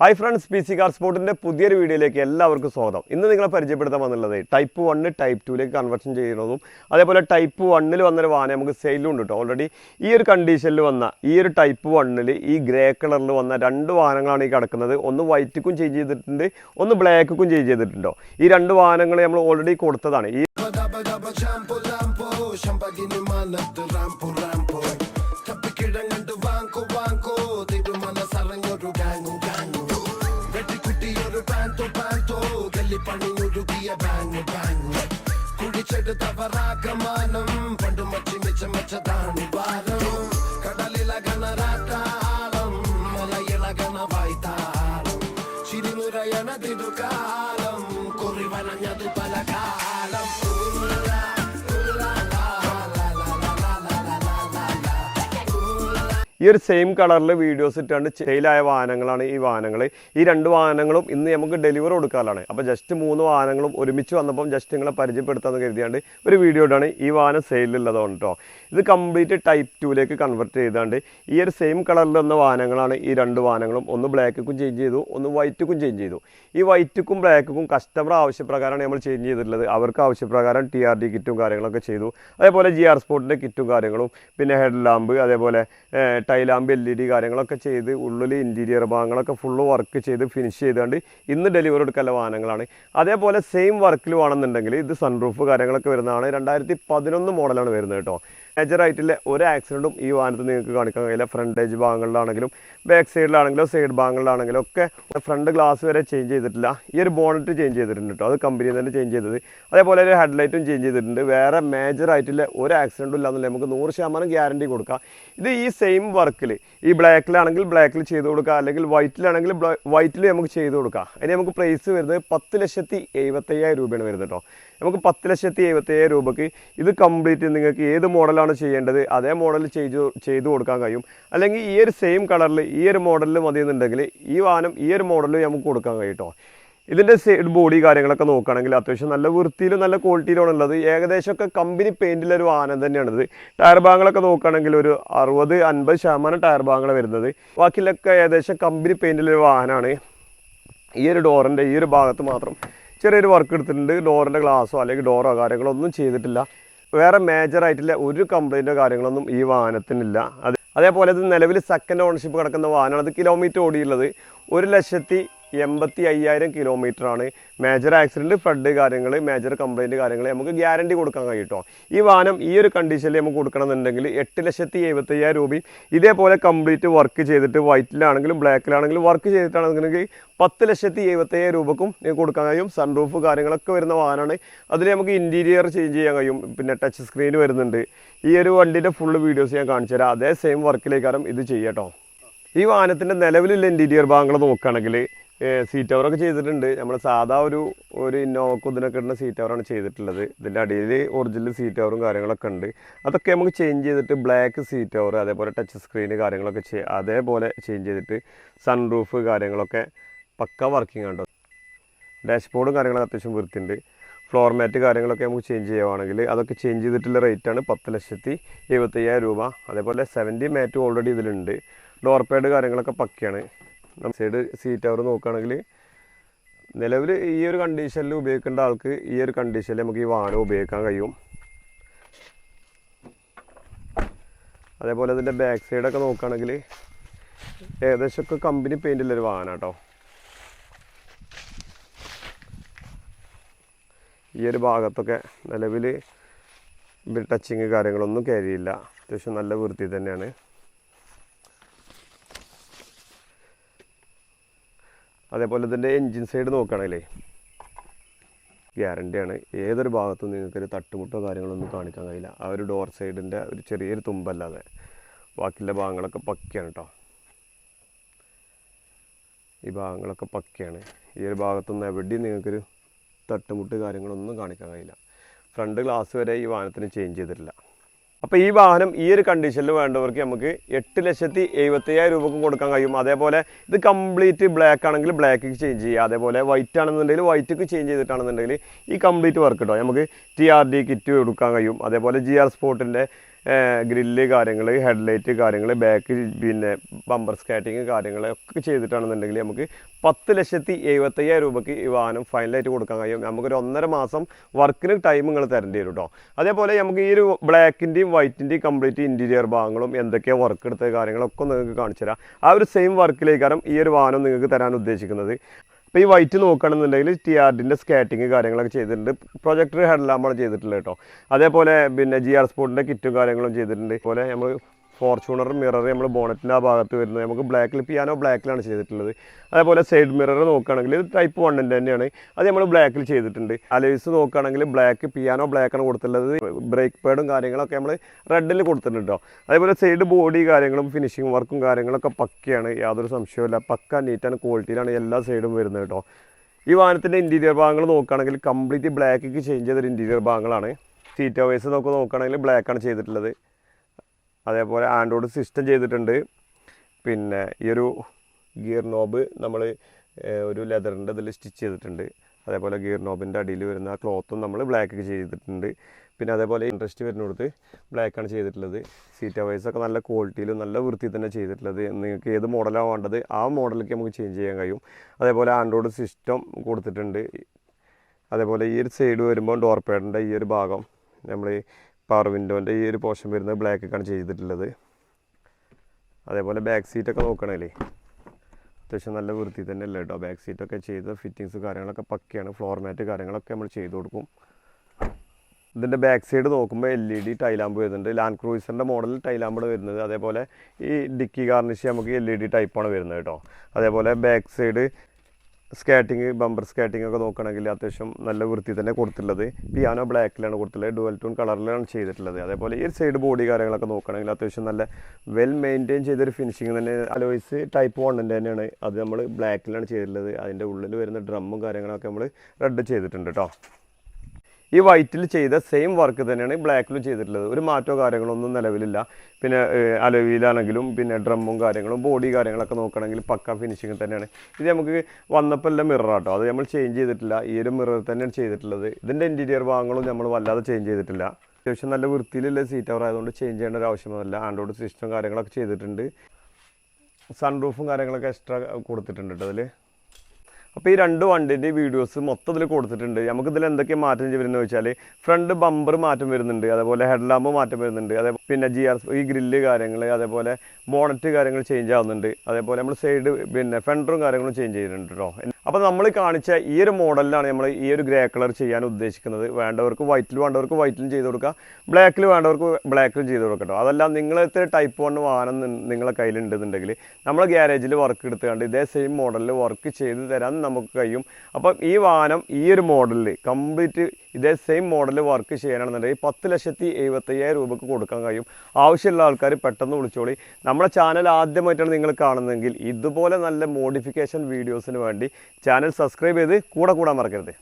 Hi friends P C car സ്പോർട്ടിന്റെ പുതിയൊരു വീഡിയോയിലേക്ക് എല്ലാവർക്കും സ്വാഗതം. ഇന്ന് നിങ്ങളെ പരിചയപ്പെടുത്താൻ വന്നുള്ളത് ടൈപ്പ് വണ്ണ് ടൈപ്പ് ടുവിലേക്ക് കൺവേർഷൻ ചെയ്യുന്നതും അതേപോലെ ടൈപ്പ് വണ്ണിൽ വന്നൊരു വാഹനം നമുക്ക് സെയിലും ഉണ്ട് കേട്ടോ ഓൾറെഡി ഈ ഒരു കണ്ടീഷനിൽ വന്ന ഈ ഒരു ടൈപ്പ് വണ്ണിൽ ഈ ഗ്രേ കളറിൽ വന്ന രണ്ട് വാഹനങ്ങളാണ് ഈ കിടക്കുന്നത്. ഒന്ന് വൈറ്റിക്കും ചേഞ്ച് ചെയ്തിട്ടുണ്ട് ഒന്ന് ബ്ലാക്കും ചേഞ്ച് ചെയ്തിട്ടുണ്ടോ ഈ രണ്ട് വാഹനങ്ങൾ നമ്മൾ ഓൾറെഡി കൊടുത്തതാണ്. ഈ ప్యాంటు ప్యాంటు గల్లి పండు ఉడుగియ బ్యాంగ్ బ్యాంగ్ కుడి చెడు తవ రాగమానం పండు మచ్చి మిచ్చ మచ్చ దాని భారం కడలిలగన రాతాళం మలయలగన వైతాళం చిరునురయన దిడుకాలం కొరివన నదుపల కాలం ഈ ഒരു സെയിം കളറിൽ വീഡിയോസ് ഇട്ടാണ്ട് സെയിലായ വാഹനങ്ങളാണ് ഈ വാഹനങ്ങൾ ഈ രണ്ട് വാഹനങ്ങളും ഇന്ന് നമുക്ക് ഡെലിവറി കൊടുക്കാനാണ് അപ്പോൾ ജസ്റ്റ് മൂന്ന് വാഹനങ്ങളും ഒരുമിച്ച് വന്നപ്പം ജസ്റ്റ് നിങ്ങളെ പരിചയപ്പെടുത്താമെന്ന് കരുതിയാണ്ട് ഒരു വീഡിയോ ഇട്ടാണ് ഈ വാഹനം സെയിലുള്ളതാണ് കേട്ടോ ഇത് കംപ്ലീറ്റ് ടൈപ്പ് ടൂലേക്ക് കൺവെർട്ട് ചെയ്താണ്ട് ഈ ഒരു സെയിം കളറിൽ വന്ന വാഹനങ്ങളാണ് ഈ രണ്ട് വാഹനങ്ങളും. ഒന്ന് ബ്ലാക്കും ചേഞ്ച് ചെയ്തു ഒന്ന് വൈറ്റുക്കും ചേഞ്ച് ചെയ്തു. ഈ വൈറ്റുക്കും ബ്ലാക്കും കസ്റ്റമർ ആവശ്യപ്രകാരമാണ് നമ്മൾ ചേഞ്ച് ചെയ്തിട്ടുള്ളത്. അവർക്ക് ആവശ്യപ്രകാരം ടി ആർ ഡി കിറ്റും കാര്യങ്ങളൊക്കെ ചെയ്തു. അതേപോലെ ജി ആർ സ്പോർട്ടിന്റെ കിറ്റും കാര്യങ്ങളും പിന്നെ ഹെഡ് ലാമ്പ് അതേപോലെ tail lamp L E D കാര്യങ്ങളൊക്കെ ചെയ്ത് ഉള്ളിൽ ഇന്റീരിയർ ഭാഗങ്ങളൊക്കെ ഫുള്ള് വർക്ക് ചെയ്ത് ഫിനിഷ് ചെയ്തുകൊണ്ട് ഇന്ന് ഡെലിവറി എടുക്കാനുള്ള വാഹനങ്ങളാണ്. അതേപോലെ സെയിം വർക്കിൽ വേണമെന്നുണ്ടെങ്കിൽ ഇത് സൺറൂഫ് കാര്യങ്ങളൊക്കെ വരുന്നതാണ്. രണ്ടായിരത്തി പതിനൊന്ന് മോഡലാണ് വരുന്നത് കേട്ടോ. മേജർ ആയിട്ടുള്ള ഒരു ആക്സിഡന്റും ഈ വാഹനത്തിൽ നിങ്ങൾക്ക് കാണിക്കാൻ കഴിയില്ല. ഫ്രണ്ടേജ് ഭാഗങ്ങളിലാണെങ്കിലും ബാക്ക് സൈഡിലാണെങ്കിലും സൈഡ് ഭാഗങ്ങളിലാണെങ്കിലും ഒക്കെ ഫ്രണ്ട് ഗ്ലാസ് വരെ ചേഞ്ച് ചെയ്തിട്ടില്ല. ഈ ഒരു ബോണറ്റ് ചേഞ്ച് ചെയ്തിട്ടുണ്ട് കേട്ടോ അത് കമ്പനി തന്നെ ചേഞ്ച് ചെയ്തത്. അതേപോലെ ഒരു ഹെഡ്ലൈറ്റും ചേഞ്ച് ചെയ്തിട്ടുണ്ട്. വേറെ മേജർ ആയിട്ടുള്ള ഒരു ആക്സിഡന്റും ഇല്ലാന്നില്ല നമുക്ക് നൂറ് ശതമാനം ഗ്യാരണ്ടി കൊടുക്കാം. ഇത് ഈ സെയിം വർക്കിൽ ഈ ബ്ലാക്കിലാണെങ്കിൽ ബ്ലാക്കിൽ ചെയ്ത് കൊടുക്കുക അല്ലെങ്കിൽ വൈറ്റിലാണെങ്കിൽ വൈറ്റിൽ നമുക്ക് ചെയ്ത് കൊടുക്കാം. അതിന് നമുക്ക് പ്രൈസ് വരുന്നത് പത്ത് ലക്ഷത്തി എഴുപത്തയ്യായിരം രൂപയാണ് വരുന്നത് കേട്ടോ നമുക്ക് പത്ത് ലക്ഷത്തി എഴുപത്തയ്യായിരം രൂപയ്ക്ക് ഇത് കംപ്ലീറ്റ് നിങ്ങൾക്ക് ഏത് മോഡലാണ് ചെയ്യേണ്ടത്. അതേ മോഡൽ ചെയ്തു ചെയ്തു കൊടുക്കാൻ കഴിയും. അല്ലെങ്കിൽ ഈ ഒരു സെയിം കളറിൽ ഈ ഒരു മോഡലിൽ മതി എന്നുണ്ടെങ്കിൽ ഈ വാഹനം ഈ ഒരു മോഡലിൽ നമുക്ക് കൊടുക്കാൻ കഴിയും ഇതിന്റെ സൈഡ് ബോഡി കാര്യങ്ങളൊക്കെ നോക്കുകയാണെങ്കിൽ അത്യാവശ്യം നല്ല വൃത്തിയിലും നല്ല ക്വാളിറ്റിയിലാണ് ഉള്ളത് ഏകദേശമൊക്കെ കമ്പനി പെയിന്റിലൊരു വാഹനം തന്നെയാണിത്. ടയർ ഭാഗങ്ങളൊക്കെ നോക്കുകയാണെങ്കിൽ ഒരു അറുപത് അൻപത് ശതമാനം ടയർ ഭാഗങ്ങൾ വരുന്നത്. ബാക്കിയിലൊക്കെ ഏകദേശം കമ്പനി പെയിന്റിലൊരു വാഹനമാണ് ഈ ഒരു ഡോറിന്റെ ഈ ഒരു ഭാഗത്ത് മാത്രം ചെറിയൊരു വർക്ക് എടുത്തിട്ടുണ്ട്. ഡോറിന്റെ ഗ്ലാസോ അല്ലെങ്കിൽ ഡോറോ കാര്യങ്ങളോ ഒന്നും ചെയ്തിട്ടില്ല. വേറെ മേജർ ആയിട്ടുള്ള ഒരു കംപ്ലൈന്റോ കാര്യങ്ങളൊന്നും ഈ വാഹനത്തിനില്ല. അത് അതേപോലെ ഇത് നിലവിൽ സെക്കൻഡ് ഓണർഷിപ്പ് കിടക്കുന്ന വാഹനമാണ്. അത് കിലോമീറ്റർ ഓടിയുള്ളത് ഒരു ലക്ഷത്തി എൺപത്തി അയ്യായിരം കിലോമീറ്റർ ആണ് മേജർ ആക്സിഡന്റ് ഫ്ലഡ് കാര്യങ്ങൾ മേജർ കംപ്ലയിന്റ് കാര്യങ്ങൾ നമുക്ക് ഗ്യാരണ്ടി കൊടുക്കാൻ കഴിയും ഈ വാഹനം ഈ ഒരു കണ്ടീഷനിൽ നമുക്ക് കൊടുക്കണമെന്നുണ്ടെങ്കിൽ എട്ട് ലക്ഷത്തി എഴുപത്തയ്യായിരം രൂപയും ഇതേപോലെ കംപ്ലീറ്റ് വർക്ക് ചെയ്തിട്ട് വൈറ്റിലാണെങ്കിലും ബ്ലാക്കിലാണെങ്കിലും വർക്ക് ചെയ്തിട്ടാണെന്നുണ്ടെങ്കിൽ പത്ത് ലക്ഷത്തി എഴുപത്തയ്യായിരം രൂപക്കും കൊടുക്കാൻ കഴിയും. സൺറൂഫ് കാര്യങ്ങളൊക്കെ വരുന്ന വാഹനമാണ്. അതിൽ നമുക്ക് ഇന്റീരിയർ ചേഞ്ച് ചെയ്യാൻ കഴിയും. പിന്നെ ടച്ച് സ്ക്രീൻ വരുന്നുണ്ട്. ഈ ഒരു വണ്ടിന്റെ ഫുള്ള് വീഡിയോസ് ഞാൻ കാണിച്ചു തരാം. അതേ സെയിം വർക്കിലേക്കാരം ഇത് ചെയ്യാട്ടോ ഈ വാഹനത്തിന്റെ നിലവിലുള്ള ഇന്റീരിയർ ഭാഗങ്ങൾ നോക്കുകയാണെങ്കിൽ സീറ്റ് കവറൊക്കെ ചെയ്തിട്ടുണ്ട്. നമ്മൾ സാധാ ഒരു ഒരു ഇന്നോവക്ക് ഇതിനൊക്കെ ഇടുന്ന സീറ്റ് കവറാണ് ചെയ്തിട്ടുള്ളത്. ഇതിന്റെ അടിയിൽ ഒറിജിനൽ സീറ്റ് കവറും കാര്യങ്ങളൊക്കെ ഉണ്ട്. അതൊക്കെ നമുക്ക് ചേഞ്ച് ചെയ്തിട്ട് ബ്ലാക്ക് സീറ്റ് കവർ അതേപോലെ ടച്ച് സ്ക്രീന് കാര്യങ്ങളൊക്കെ ചെയ് അതേപോലെ ചേഞ്ച് ചെയ്തിട്ട് സൺറൂഫ് കാര്യങ്ങളൊക്കെ പക്ക വർക്കിംഗ് ആണ് ഡാഷ്ബോർഡും കാര്യങ്ങളൊക്കെ അത്യാവശ്യം വൃത്തിയുണ്ട്. ഫ്ലോർ മാറ്റ് കാര്യങ്ങളൊക്കെ നമുക്ക് ചേഞ്ച് ചെയ്യുവാണെങ്കിൽ അതൊക്കെ ചേഞ്ച് ചെയ്തിട്ടുള്ള റേറ്റാണ് പത്ത് ലക്ഷത്തി എഴുപത്തയ്യായിരം രൂപ. അതേപോലെ സെവന്റി മാറ്റ് ഓൾറെഡി ഇതിലുണ്ട്. ഡോർ പാഡ് കാര്യങ്ങളൊക്കെ പക്കയാണ്. സൈഡ് സീറ്റ് അവർ നോക്കുകയാണെങ്കിൽ നിലവിൽ ഈ ഒരു കണ്ടീഷനിൽ ഉപയോഗിക്കേണ്ട ആൾക്ക് ഈ ഒരു കണ്ടീഷനിൽ നമുക്ക് ഈ വാഹനം ഉപയോഗിക്കാൻ കഴിയും. അതേപോലെ അതിന്റെ ബാക്ക് സൈഡൊക്കെ നോക്കുകയാണെങ്കിൽ ഏകദേശമൊക്കെ കമ്പനി പെയിന്റുള്ളൊരു വാഹനം കേട്ടോ ഈ ഒരു ഭാഗത്തൊക്കെ നിലവിൽ ടച്ചിങ് കാര്യങ്ങളൊന്നും കയറിയില്ല അത്യാവശ്യം നല്ല വൃത്തി തന്നെയാണ്. അതേപോലെ ഇതിന്റെ എൻജിൻ സൈഡ് നോക്കുകയാണെങ്കിലേ ഗ്യാരണ്ടിയാണ് ഏതൊരു ഭാഗത്തും നിങ്ങൾക്കൊരു തട്ടുമുട്ടോ കാര്യങ്ങളൊന്നും കാണിക്കാൻ കഴിയില്ല. ആ ഒരു ഡോർ സൈഡിന്റെ ഒരു ചെറിയൊരു തുമ്പല്ലാതെ. ബാക്കിയുള്ള ഭാഗങ്ങളൊക്കെ പക്കയാണ് കേട്ടോ ഈ ഭാഗങ്ങളൊക്കെ പക്കയാണ്. ഈ ഒരു ഭാഗത്തുനിന്ന് എവിടെയും നിങ്ങൾക്കൊരു തട്ടുമുട്ട് കാര്യങ്ങളൊന്നും കാണിക്കാൻ കഴിയില്ല. ഫ്രണ്ട് ഗ്ലാസ് വരെ ഈ വാഹനത്തിന് ചേഞ്ച് ചെയ്തിട്ടില്ല. അപ്പോൾ ഈ വാഹനം ഈ ഒരു കണ്ടീഷനിൽ വേണ്ടവർക്ക് നമുക്ക് എട്ട് ലക്ഷത്തി എഴുപത്തയ്യായിരം രൂപക്കും കൊടുക്കാൻ കഴിയും. അതേപോലെ ഇത് കംപ്ലീറ്റ് ബ്ലാക്ക് ആണെങ്കിൽ ബ്ലാക്കിക്ക് ചേഞ്ച് ചെയ്യുക അതേപോലെ വൈറ്റ് ആണെന്നുണ്ടെങ്കിൽ വൈറ്റിക്ക് ചേഞ്ച് ചെയ്തിട്ടാണെന്നുണ്ടെങ്കിൽ ഈ കംപ്ലീറ്റ് വർക്ക് കിട്ടും നമുക്ക് ടി ആർ ഡി കിറ്റ് കൊടുക്കാൻ കഴിയും. അതേപോലെ ജി ആർ സ്പോർട്ടിന്റെ ഗ്രില്ല് കാര്യങ്ങൾ ഹെഡ്ലൈറ്റ് കാര്യങ്ങൾ ബാക്ക് പിന്നെ ബമ്പർ സ്കാറ്റിങ് കാര്യങ്ങൾ ഒക്കെ ചെയ്തിട്ടാണെന്നുണ്ടെങ്കിൽ നമുക്ക് പത്ത് ലക്ഷത്തി എഴുപത്തയ്യായിരം രൂപയ്ക്ക് ഈ വാഹനം ഫൈനലായിട്ട് കൊടുക്കാൻ കഴിയും. നമുക്കൊരു ഒന്നര മാസം വർക്കിന് ടൈം നിങ്ങൾ തരേണ്ടി വരും കേട്ടോ അതേപോലെ നമുക്ക് ഈ ഒരു ബ്ലാക്കിന്റെയും വൈറ്റിന്റെയും കംപ്ലീറ്റ് ഇന്റീരിയർ ഭാഗങ്ങളും എന്തൊക്കെയാണ് വർക്ക് എടുത്ത കാര്യങ്ങളൊക്കെ നിങ്ങൾക്ക് കാണിച്ചു തരാം ആ ഒരു സെയിം വർക്കിലേക്കാരം ഈ ഒരു വാഹനം നിങ്ങൾക്ക് തരാൻ ഉദ്ദേശിക്കുന്നത്. അപ്പോൾ ഈ വൈറ്റ് നോക്കുകയാണെന്നുണ്ടെങ്കിൽ ടി ആർഡിന്റെ സ്കാറ്റിങ് കാര്യങ്ങളൊക്കെ ചെയ്തിട്ടുണ്ട്. പ്രൊജക്ടർ ഹെഡ്ലാമ്പാണ് ചെയ്തിട്ടുള്ളത് കേട്ടോ. അതേപോലെ പിന്നെ ജി ആർ സ്പോർട്ടിന്റെ കിറ്റും കാര്യങ്ങളും ചെയ്തിട്ടുണ്ട്. അതുപോലെ നമ്മൾ ഫോർച്യൂണർ മിറർ നമ്മൾ ബോണറ്റിന്റെ ആ ഭാഗത്ത് വരുന്നത്. നമുക്ക് ബ്ലാക്കിൽ പിയാനോ ബ്ലാക്കിലാണ് ചെയ്തിട്ടുള്ളത്. അതേപോലെ സൈഡ് മിറർ നോക്കുകയാണെങ്കിൽ ഇത് ടൈപ്പ് വണ്ണിന്റെ തന്നെയാണ്. അത് നമ്മൾ ബ്ലാക്കിൽ ചെയ്തിട്ടുണ്ട്. അലേസ് നോക്കുകയാണെങ്കിൽ ബ്ലാക്ക് പിയാനോ ബ്ലാക്കാണ് കൊടുത്തിട്ടുള്ളത്. ബ്രേക്ക് പാഡും കാര്യങ്ങളൊക്കെ നമ്മൾ റെഡിൽ കൊടുത്തിട്ടുണ്ട് അതേപോലെ സൈഡ് ബോഡി കാര്യങ്ങളും ഫിനിഷിങ് വർക്കും കാര്യങ്ങളൊക്കെ പക്കയാണ്. യാതൊരു സംശയവുമില്ല. പക്ക നീറ്റ് ആൻഡ് ക്വാളിറ്റിയിലാണ് എല്ലാ സൈഡും വരുന്നത് കേട്ടോ ഈ വാഹനത്തിന്റെ ഇന്റീരിയർ ഭാഗങ്ങൾ നോക്കുകയാണെങ്കിൽ കംപ്ലീറ്റ് ബ്ലാക്കിക്ക് ചേഞ്ച് ചെയ്തൊരു ഇന്റീരിയർ ഭാഗങ്ങളാണ്. സീറ്റ് ഓവേഴ്സ് നോക്കുക നോക്കുകയാണെങ്കിൽ ബ്ലാക്കാണ് ചെയ്തിട്ടുള്ളത്. അതേപോലെ ആൻഡ്രോയിഡ് സിസ്റ്റം ചെയ്തിട്ടുണ്ട്. പിന്നെ ഈ ഒരു ഗിയർ നോബ് നമ്മൾ ഒരു ലെതറിന്റെ ഇതിൽ സ്റ്റിച്ച് ചെയ്തിട്ടുണ്ട്. അതേപോലെ ഗിയർ നോബിന്റെ അടിയിൽ വരുന്ന ആ ക്ലോത്തും നമ്മൾ ബ്ലാക്ക് ചെയ്തിട്ടുണ്ട്. പിന്നെ അതേപോലെ ഇൻട്രസ്റ്റ് വരുന്നിടത്ത് ബ്ലാക്കാണ് ചെയ്തിട്ടുള്ളത്. സീറ്റ് വൈസൊക്കെ നല്ല ക്വാളിറ്റിയിലും നല്ല വൃത്തി തന്നെ ചെയ്തിട്ടുള്ളത്. നിങ്ങൾക്ക് ഏത് മോഡലാണ് വേണ്ടത് ആ മോഡലിലേക്ക് നമുക്ക് ചേഞ്ച് ചെയ്യാൻ കഴിയും. അതേപോലെ ആൻഡ്രോയിഡ് സിസ്റ്റം കൊടുത്തിട്ടുണ്ട്. അതേപോലെ ഈ ഒരു സൈഡ് വരുമ്പോൾ ഡോർ പാഡിന്റെ ഈ ഒരു ഭാഗം നമ്മൾ പവർ വിൻഡോന്റെ ഈ ഒരു പോർഷൻ വരുന്നത് ബ്ലാക്കൊക്കെയാണ് ചെയ്തിട്ടുള്ളത്. അതേപോലെ ബാക്ക് സീറ്റൊക്കെ നോക്കണല്ലേ അത്യാവശ്യം നല്ല വൃത്തി തന്നെ അല്ലേ കേട്ടോ ബാക്ക് സീറ്റൊക്കെ ചെയ്ത് ഫിറ്റിങ്സ് കാര്യങ്ങളൊക്കെ പക്കയാണ്. ഫ്ലോർ മാറ്റ് കാര്യങ്ങളൊക്കെ നമ്മൾ ചെയ്ത് കൊടുക്കും. ഇതിന്റെ ബാക്ക് സൈഡ് നോക്കുമ്പോൾ L E D tail lamp വരുന്നുണ്ട്. ലാൻഡ് ക്രൂയിസറിന്റെ മോഡൽ ടൈലാമ്പാണ് വരുന്നത്. അതേപോലെ ഈ ഡിക്കി ഗാർണിഷ് നമുക്ക് എൽ ഇ ഡി ടൈപ്പാണ് വരുന്നത് കേട്ടോ അതേപോലെ back side skirting bumper skirting ഒക്കെ നോക്കുകയാണെങ്കിൽ അത്യാവശ്യം നല്ല വൃത്തി തന്നെ കൊടുത്തിട്ടുള്ളത്. പിയാനോ ബ്ലാക്കിലാണ് കൊടുത്തിട്ടുള്ളത്. ഡുവൽ ടൂൺ കളറിലാണ് ചെയ്തിട്ടുള്ളത്. അതേപോലെ ഈ സൈഡ് ബോഡി കാര്യങ്ങളൊക്കെ നോക്കുകയാണെങ്കിൽ അത്യാവശ്യം നല്ല വെൽ മെയിന്റെയിൻ ചെയ്തൊരു ഫിനിഷിങ് തന്നെ അലോയ്സ് ടൈപ്പ് വണ്ണിന്റെ തന്നെയാണ്. അത് നമ്മൾ ബ്ലാക്കിലാണ് ചെയ്തിട്ടുള്ളത്. അതിന്റെ ഉള്ളിൽ വരുന്ന ഡ്രമ്മും കാര്യങ്ങളൊക്കെ നമ്മൾ റെഡ് ചെയ്തിട്ടുണ്ട് കേട്ടോ ഈ വൈറ്റിൽ ചെയ്ത സെയിം വർക്ക് തന്നെയാണ് ബ്ലാക്കിലും ചെയ്തിട്ടുള്ളത്. ഒരു മാറ്റമോ കാര്യങ്ങളൊന്നും നിലവിലില്ല. പിന്നെ അലവിയിലാണെങ്കിലും പിന്നെ ഡ്രമ്മും കാര്യങ്ങളും ബോഡി കാര്യങ്ങളൊക്കെ നോക്കുകയാണെങ്കിൽ പക്ക ഫിനിഷിങ് തന്നെയാണ്. ഇത് നമുക്ക് വന്നപ്പോൾ എല്ലാം മിറർ ആട്ടോ. അത് നമ്മൾ ചേഞ്ച് ചെയ്തിട്ടില്ല. ഈ ഒരു മിറർ തന്നെയാണ് ചെയ്തിട്ടുള്ളത്. ഇതിന്റെ ഇന്റീരിയർ ഭാഗങ്ങളും നമ്മൾ വല്ലാതെ ചേഞ്ച് ചെയ്തിട്ടില്ല. അത്യാവശ്യം നല്ല വൃത്തിയിലുള്ള സീറ്റ് അവർ ആയതുകൊണ്ട് ചേഞ്ച് ചെയ്യേണ്ട ഒരു ആവശ്യമൊന്നുമില്ല. ആൻഡ്രോയിഡ് സിസ്റ്റം കാര്യങ്ങളൊക്കെ ചെയ്തിട്ടുണ്ട്. സൺറൂഫും കാര്യങ്ങളൊക്കെ എക്സ്ട്രാ കൊടുത്തിട്ടുണ്ട് കേട്ടോ അതിൽ അപ്പോൾ ഈ രണ്ട് വണ്ടിന്റെ വീഡിയോസ് മൊത്തത്തിൽ കൊടുത്തിട്ടുണ്ട്. നമുക്ക് ഇതിൽ എന്തൊക്കെ മാറ്റം വരുന്നത് വെച്ചാൽ ഫ്രണ്ട് ബമ്പർ മാറ്റം വരുന്നുണ്ട് അതേപോലെ ഹെഡ് ലാമ്പ് മാറ്റം വരുന്നുണ്ട് അതേ പിന്നെ ജി ആർ ഈ ഗ്രില്ല് കാര്യങ്ങൾ അതേപോലെ ബോണറ്റ് കാര്യങ്ങൾ ചേഞ്ച് ആവുന്നുണ്ട്. അതേപോലെ നമ്മൾ സൈഡ് പിന്നെ ഫെൻഡറും കാര്യങ്ങളും ചേഞ്ച് ചെയ്യുന്നുണ്ട് കേട്ടോ അപ്പോൾ നമ്മൾ കാണിച്ച ഈ ഒരു മോഡലിലാണ് നമ്മൾ ഈ ഒരു ഗ്രേ കളർ ചെയ്യാൻ ഉദ്ദേശിക്കുന്നത്. വേണ്ടവർക്ക് വൈറ്റിൽ വേണ്ടവർക്ക് വൈറ്റിലും ചെയ്ത് കൊടുക്കുക ബ്ലാക്കിൽ വേണ്ടവർക്ക് ബ്ലാക്കിലും ചെയ്ത് കൊടുക്കട്ടോ അതെല്ലാം നിങ്ങളത്തെ ടൈപ്പ് വൺ വാഹനം നിങ്ങളെ കയ്യിലുണ്ടെന്നുണ്ടെങ്കിൽ നമ്മൾ ഗ്യാരേജിൽ വർക്ക് എടുത്തുകൊണ്ട് ഇതേ സെയിം മോഡലിൽ വർക്ക് ചെയ്ത് തരാൻ നമുക്ക് കഴിയും. അപ്പം ഈ വാഹനം ഈ ഒരു മോഡലിൽ കംപ്ലീറ്റ് ഇതേ സെയിം മോഡൽ വർക്ക് ചെയ്യാനാണെന്നുണ്ടെങ്കിൽ പത്ത് ലക്ഷത്തി എഴുപത്തയ്യായിരം രൂപക്ക് കൊടുക്കാൻ കഴിയും. ആവശ്യമുള്ള ആൾക്കാർ പെട്ടെന്ന് വിളിച്ചോളി. നമ്മുടെ ചാനൽ ആദ്യമായിട്ടാണ് നിങ്ങൾ കാണുന്നതെങ്കിൽ ഇതുപോലെ നല്ല മോഡിഫിക്കേഷൻ വീഡിയോസിന് വേണ്ടി ചാനൽ സബ്സ്ക്രൈബ് ചെയ്ത് കൂടെ കൂടാൻ മറക്കരുത്.